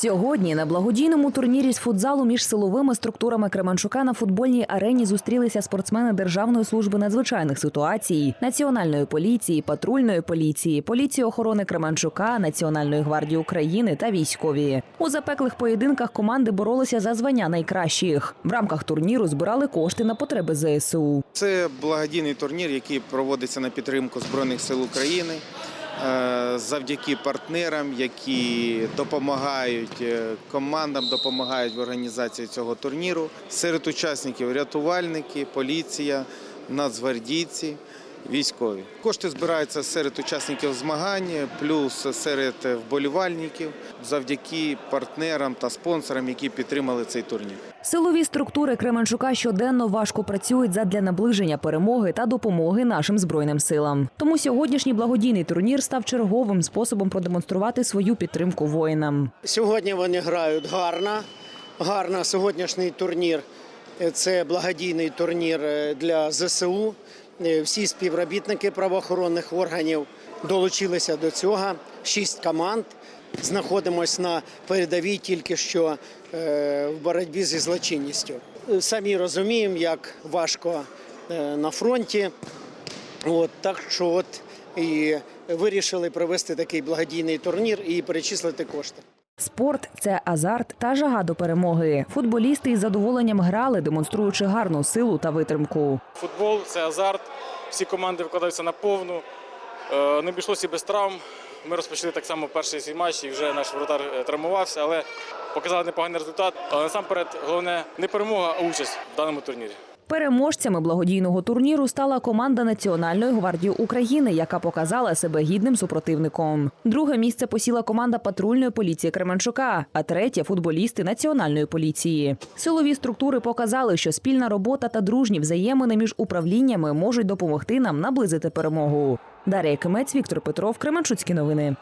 Сьогодні на благодійному турнірі з футзалу між силовими структурами Кременчука на футбольній арені зустрілися спортсмени Державної служби надзвичайних ситуацій, Національної поліції, патрульної поліції, поліції охорони Кременчука, Національної гвардії України та військові. У запеклих поєдинках команди боролися за звання найкращих. В рамках турніру збирали кошти на потреби ЗСУ. Це благодійний турнір, який проводиться на підтримку Збройних сил України. Е, Завдяки партнерам, які допомагають е, командам, допомагають в організації цього турніру. Серед учасників рятувальники, поліція, нацгвардійці, військові. Кошти збираються серед учасників змагань, плюс серед вболівальників, завдяки партнерам та спонсорам, які підтримали цей турнір. Силові структури Кременчука щоденно важко працюють задля наближення перемоги та допомоги нашим збройним силам. Тому сьогоднішній благодійний турнір став черговим способом продемонструвати свою підтримку воїнам. Сьогодні вони грають гарно. Гарно сьогоднішній турнір це благодійний турнір е, для ЗСУ. Е, Всі співробітники правоохоронних органів долучилися до цього. Шість команд. Знаходимось на передовій тільки що е, в боротьбі зі злочинністю. Е, Самі розуміємо, як важко на фронті. От так що от і вирішили провести такий благодійний турнір і перечислити кошти. Спорт це азарт та жага до перемоги. Футболісти із задоволенням грали, демонструючи гарну силу та витримку. Футбол це азарт. Всі команди викладаються на повну. Е, Не обійшлося без травм. Ми розпочали так само перший свій матч, і вже наш воротар е, травмувався, але показали непоганий результат. Але насамперед головне не перемога, а участь в даному турнірі. Переможцями благодійного турніру стала команда Національної гвардії України, яка показала себе гідним супротивником. Друге місце посіла команда патрульної поліції Кременчука, а третє футболісти Національної поліції. Силові структури показали, що спільна робота та дружні взаємини між управліннями можуть допомогти нам наблизити перемогу. Дар'я Кимець, Віктор Петров, Кременчуцькі новини.